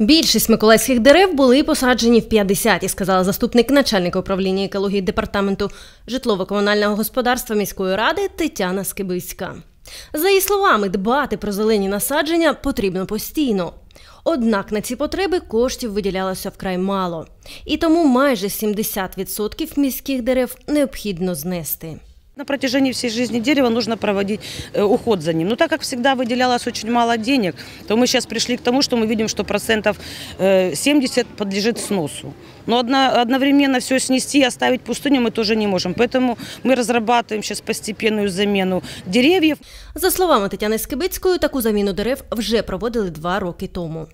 Більшість миколаївських дерев були посаджені в 50-ті, сказала заступник начальника управління екології департаменту житлово-комунального господарства міської ради Тетяна Скибицька. За її словами, дбати про зелені насадження потрібно постійно. Однак на ці потреби коштів виділялося вкрай мало, і тому майже 70% міських дерев необхідно знести. На протяжении всей жизни дерева нужно проводить э, уход за ним. Но так как всегда выделялось очень мало денег, то мы сейчас пришли к тому, что мы видим, что процентов э, 70 подлежит сносу. Но одно- одновременно все снести и оставить пустыню мы тоже не можем. Поэтому мы разрабатываем сейчас постепенную замену деревьев. За словами Тетяни Скибицької, таку заміну дерев вже проводили два роки тому.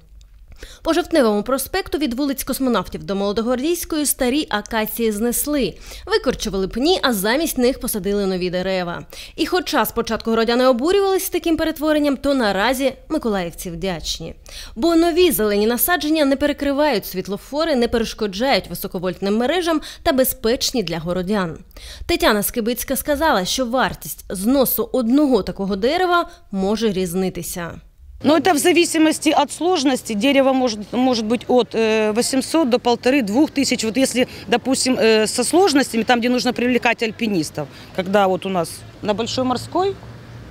По Жовтневому проспекту від вулиць космонавтів до Молодогвардійської старі акації знесли, викорчували пні, а замість них посадили нові дерева. І хоча спочатку городяни обурювалися таким перетворенням, то наразі миколаївці вдячні. Бо нові зелені насадження не перекривають світлофори, не перешкоджають високовольтним мережам та безпечні для городян. Тетяна Скибицька сказала, що вартість зносу одного такого дерева може різнитися. Но это в зависимости от сложности. Дерево может, может быть от э, 800 до полторы-двух тысяч. Вот если, допустим, э, со сложностями, там, где нужно привлекать альпинистов, когда вот у нас на Большой Морской,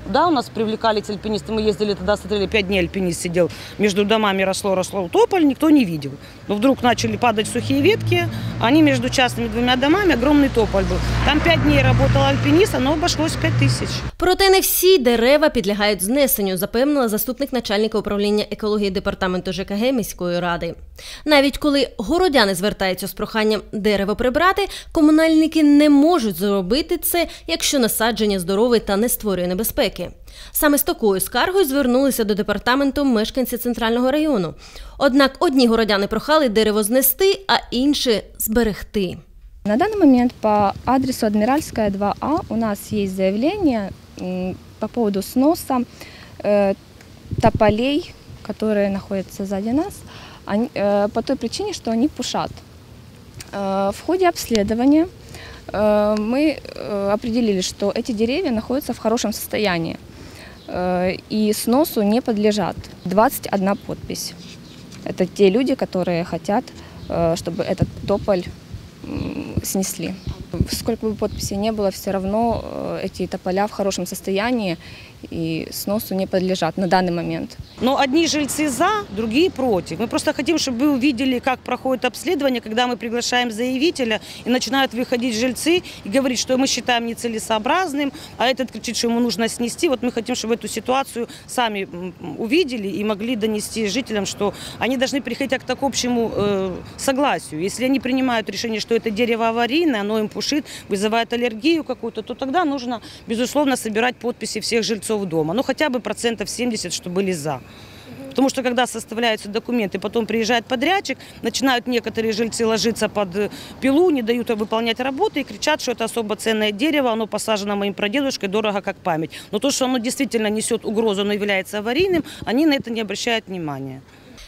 да, у нас привлекали эти альпинисты, мы ездили тогда, смотрели, пять дней альпинист сидел, между домами росло, росло тополь, никто не видел. Но вдруг начали падать сухие ветки, они между частными двумя домами, огромный тополь был. Там пять дней работал альпинист, оно обошлось в пять тысяч. Проте не всі дерева підлягають знесенню, запевнила заступник начальника управління екології департаменту ЖКГ міської ради. Навіть коли городяни звертаються з проханням дерево прибрати, комунальники не можуть зробити це, якщо насадження здорове та не створює небезпеки. Саме з такою скаргою звернулися до департаменту мешканці центрального району. Однак одні городяни прохали дерево знести, а інші зберегти. На данный момент по адресу Адмиральская 2А у нас есть заявление м, по поводу сноса э, тополей, которые находятся сзади нас, они- э, по той причине, что они пушат. Э, В ходе обследования э, мы э, определили, что эти деревья находятся в хорошем состоянии э, и сносу не подлежат. 21 подпись. Это те люди, которые хотят, э, чтобы этот тополь снесли. Сколько бы подписей не было, все равно э, эти тополя в хорошем состоянии и сносу не подлежат на данный момент. Но одни жильцы за, другие против. Мы просто хотим, чтобы вы увидели, как проходит обследование, когда мы приглашаем заявителя, и начинают выходить жильцы и говорить, что мы считаем нецелесообразным, а этот кричит, что ему нужно снести. Вот мы хотим, чтобы эту ситуацию сами увидели и могли донести жителям, что они должны приходить к, к общему э, согласию. Если они принимают решение, что это дерево аварийное, оно им пушит, вызывает аллергию какую-то, то тогда нужно, безусловно, собирать подписи всех жильцов дома. Ну, хотя бы процентов 70, что были за. Потому что когда составляются документы, потом приезжает подрядчик, начинают некоторые жильцы ложиться под э, пилу, не дают выполнять работы и кричат, что это особо ценное дерево, оно посажено моим прадедушкой, дорого как память. Но то, что оно действительно несет угрозу, оно является аварийным, они на это не обращают внимания.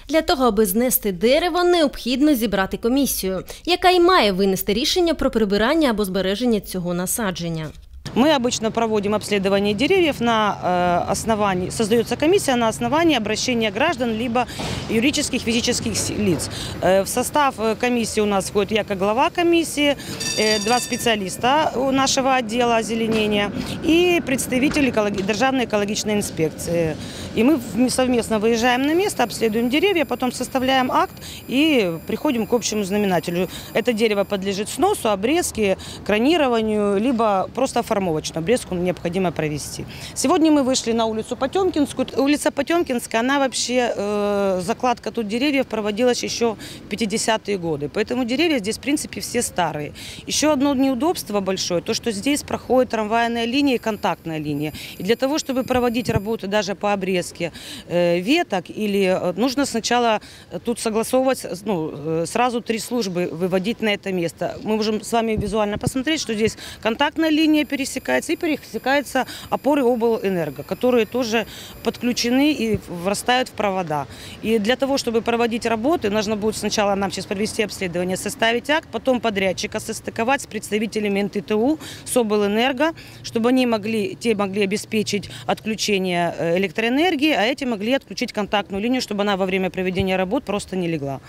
Для того, аби знести дерево, необхідно зібрати комісію, яка й має винести рішення про прибирання або збереження цього насадження. Мы обычно проводим обследование деревьев на э, основании, создается комиссия на основании обращения граждан либо юридических, физических лиц. Э, в состав э, комиссии у нас входит я как глава комиссии, два специалиста нашего отдела озеленения и представитель Державной экологичной инспекции. И мы совместно выезжаем на место, обследуем деревья, потом составляем акт и приходим к общему знаменателю. Это дерево подлежит сносу, обрезке, кронированию, либо просто формовочную обрезку необходимо провести. Сегодня мы вышли на улицу Потемкинскую. Улица Потемкинская, она вообще, э, закладка тут деревьев проводилась еще в 50-е годы. Поэтому деревья здесь, в принципе, все старые. Еще одно неудобство большое, то, что здесь проходит трамвайная линия и контактная линия. И для того, чтобы проводить работы даже по обрезке э, веток, или э, нужно сначала э, тут согласовывать, ну, э, сразу три службы выводить на это место. Мы можем с вами визуально посмотреть, что здесь контактная линия пересечения пересекается, и пересекаются опоры облэнерго, которые тоже подключены и врастают в провода. И для того, чтобы проводить работы, нужно будет сначала нам сейчас провести обследование, составить акт, потом подрядчика состыковать с представителями НТТУ, с облэнерго, чтобы они могли, те могли обеспечить отключение э, электроэнергии, а эти могли отключить контактную линию, чтобы она во время проведения работ просто не легла.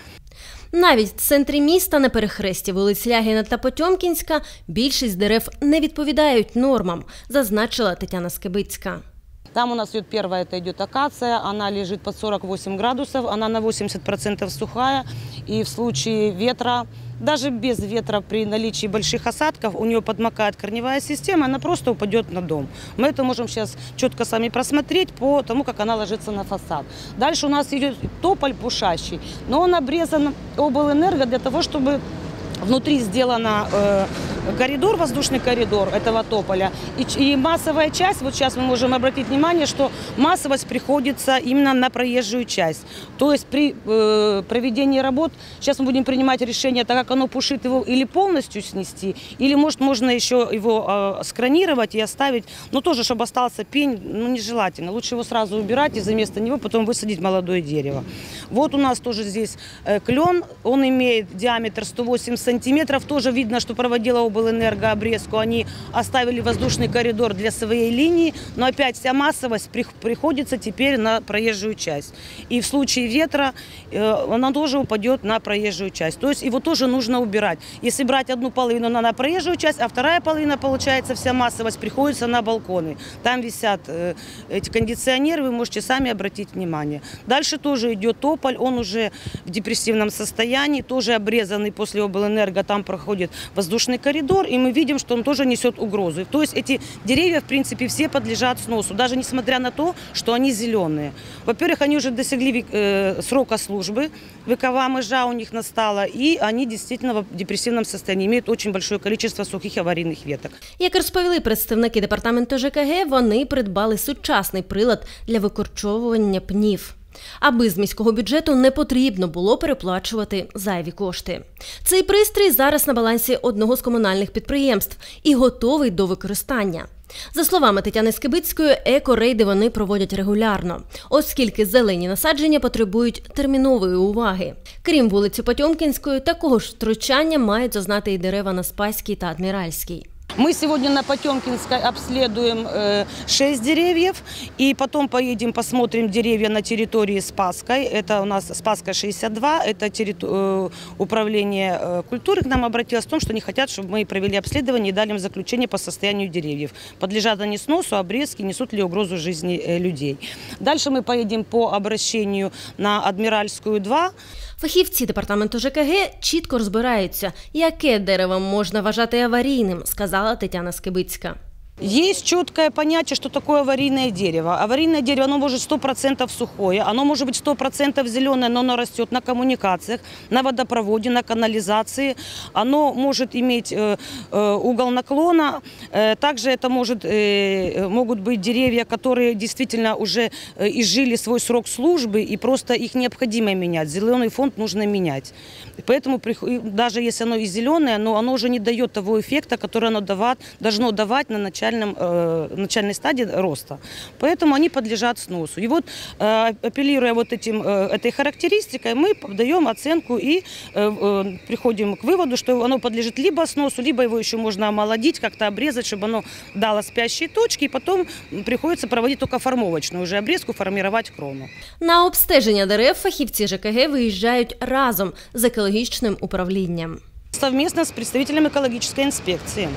Навіть в центрі міста на перехресті вулиць Лягіна та Потьомкінська більшість дерев не відповідають нормам, зазначила Тетяна Скибицька. Там у нас идет первая, это идет акация, она лежит под 48 градусов, она на 80% сухая, и в случае ветра, даже без ветра при наличии больших осадков, у нее подмокает корневая система, она просто упадет на дом. Мы это можем сейчас четко сами просмотреть по тому, как она ложится на фасад. Дальше у нас идет тополь пушащий, но он обрезан облэнерго для того, чтобы внутри сделано э, коридор, воздушный коридор этого тополя. И, и массовая часть, вот сейчас мы можем обратить внимание, что массовость приходится именно на проезжую часть. То есть при э, проведении работ, сейчас мы будем принимать решение, так как оно пушит его или полностью снести, или может можно еще его э, скронировать и оставить, но тоже, чтобы остался пень, ну нежелательно. Лучше его сразу убирать и за место него потом высадить молодое дерево. Вот у нас тоже здесь э, клен, он имеет диаметр 108 сантиметров, тоже видно, что проводила облэнерго обрезку, они оставили воздушный коридор для своей линии, но опять вся массовость приходится теперь на проезжую часть. И в случае ветра э, она тоже упадет на проезжую часть. То есть его тоже нужно убирать. Если брать одну половину на, на проезжую часть, а вторая половина, получается, вся массовость приходится на балконы. Там висят э, эти кондиционеры, вы можете сами обратить внимание. Дальше тоже идет тополь, он уже в депрессивном состоянии, тоже обрезанный после облэнерго, там проходит воздушный коридор, и мы видим, что он тоже несет угрозу. То есть эти деревья, в принципе, все подлежат сносу, даже несмотря на то, что они зеленые. Во-первых, они уже досягли э, срока службы, вековая межа у них настала, и они действительно в депрессивном состоянии имеют очень большое количество сухих аварийных веток. Як розповіли представники департаменту ЖКГ, вони придбали сучасний прилад для викорчовування пнів. Аби з міського бюджету не потрібно було переплачувати зайві кошти. Цей пристрій зараз на балансі одного з комунальних підприємств і готовий до використання. За словами Тетяни Скибицької, екорейди вони проводять регулярно, оскільки зелені насадження потребують термінової уваги. Крім вулиці Потьомкінської, такого ж втручання мають зазнати і дерева на Спаській та Адміральській. Мы сегодня на Потемкинской обследуем 6 э, деревьев, и потом поедем посмотрим деревья на территории Спаской. Это у нас Спаска 62, это. Э, управление э, культуры к нам обратилось в том, что они хотят, чтобы мы провели обследование и дали им заключение по состоянию деревьев. Подлежат они сносу, обрезки, несут ли угрозу жизни людей. Дальше мы поедем по обращению на Адмиральскую 2. Фахівці департаменту ЖКГ чітко розбираються, яке дерево можна вважати аварійним, сказала Тетяна Скибицька. Есть четкое понятие, что такое аварийное дерево. Аварийное дерево, оно может 100% сухое, оно может быть 100% зеленое, но оно растет на коммуникациях, на водопроводе, на канализации. Оно может иметь э, э, угол наклона. Э, также это может, э, могут быть деревья, которые действительно уже э, изжили свой срок службы, и просто их необходимо менять. Зеленый фонд нужно менять. Поэтому даже если оно и зеленое, но оно уже не дает того эффекта, который оно давать, должно давать на начале начальном, э, начальной стадии роста. Поэтому они подлежат сносу. И вот, э, апеллируя вот этим, э, этой характеристикой, мы даем оценку и э, э, приходим к выводу, что оно подлежит либо сносу, либо его еще можно омолодить, как-то обрезать, чтобы оно дало спящие точки, и потом приходится проводить только формовочную уже обрезку, формировать крону. На обстеження дерев фахівці ЖКГ виїжджають разом з екологічним управлінням. Совместно с представителем экологической инспекции.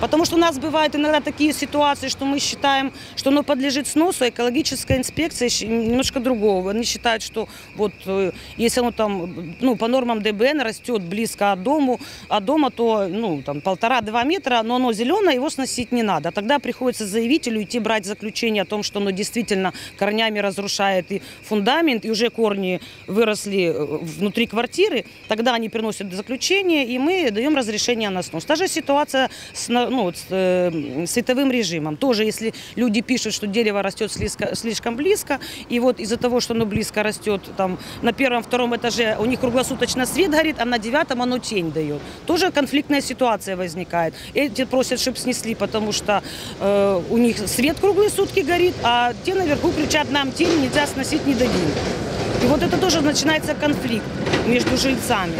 Потому что у нас бывают иногда такие ситуации, что мы считаем, что оно подлежит сносу, а экологическая инспекция немножко другого. Они считают, что вот э, если оно там ну, по нормам ДБН растет близко от дому, от дома, то ну, там полтора-два метра, но оно зеленое, его сносить не надо. Тогда приходится заявителю идти брать заключение о том, что оно действительно корнями разрушает и фундамент, и уже корни выросли э, внутри квартиры. Тогда они приносят заключение, и мы даем разрешение на снос. Та же ситуация с ну, вот, э, световым режимом. Тоже, если люди пишут, что дерево растет слишком, слишком близко, и вот из-за того, что оно близко растет, там на первом-втором этаже у них круглосуточно свет горит, а на девятом оно тень дает. Тоже конфликтная ситуация возникает. Эти просят, чтобы снесли, потому что э, у них свет круглые сутки горит, а те наверху кричат, нам тень нельзя сносить, не дадим. И вот это тоже начинается конфликт между жильцами.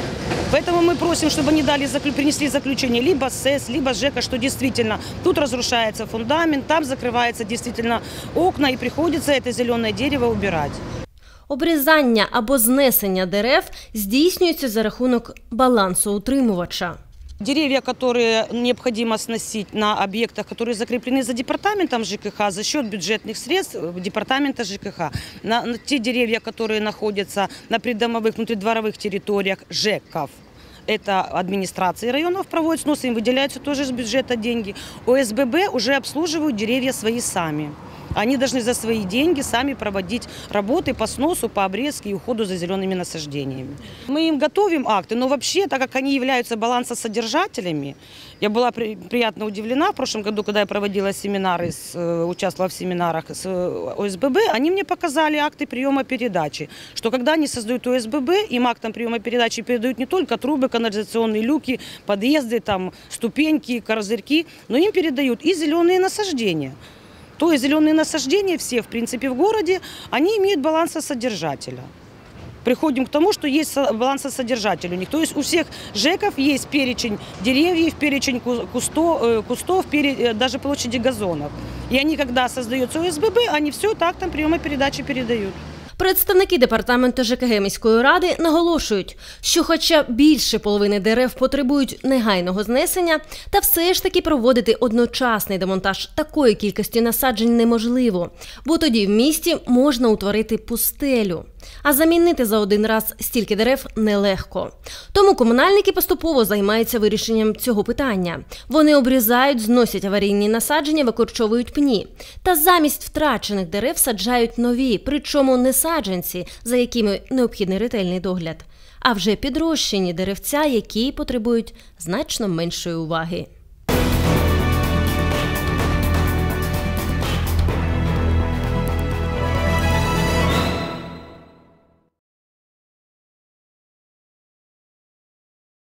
Поэтому мы просим, чтобы они дали, принесли заключение либо СЭС, либо ЖЭКа, что действительно тут разрушается фундамент, там закрывается действительно окна и приходится это зеленое дерево убирать. Обрізання або знесення дерев здійснюється за рахунок балансу утримувача. Деревья, которые необходимо сносить на объектах, которые закреплены за департаментом ЖКХ за счет бюджетных средств департамента ЖКХ. На, на те деревья, которые находятся на придомовых, внутридворовых территориях ЖЭКов, это администрации районов проводят снос, им выделяются тоже из бюджета деньги. ОСББ уже обслуживают деревья свои сами. Они должны за свои деньги сами проводить работы по сносу, по обрезке и уходу за зелеными насаждениями. Мы им готовим акты, но вообще, так как они являются балансосодержателями, я была при, приятно удивлена в прошлом году, когда я проводила семинары, э, участвовала в семинарах с э, ОСББ, они мне показали акты приема передачи, что когда они создают ОСББ, им актом приема передачи передают не только трубы, канализационные люки, подъезды, там, ступеньки, корозырьки, но им передают и зеленые насаждения. То есть зеленые насаждения все, в принципе, в городе, они имеют балансосодержателя. Приходим к тому, что есть балансосодержатель у них. То есть у всех ЖЭКов есть перечень деревьев, перечень кустов, э, кустов э, даже площади газонов. И они, когда создается ОСББ, они все так там приема передачи передают. Представники департаменту ЖКГ міської ради наголошують, що, хоча більше половини дерев потребують негайного знесення, та все ж таки проводити одночасний демонтаж такої кількості насаджень неможливо, бо тоді в місті можна утворити пустелю. А замінити за один раз стільки дерев нелегко. Тому комунальники поступово займаються вирішенням цього питання. Вони обрізають, зносять аварійні насадження, викорчовують пні. Та замість втрачених дерев саджають нові, причому не саджанці, за якими необхідний ретельний догляд, а вже підрощені деревця, які потребують значно меншої уваги.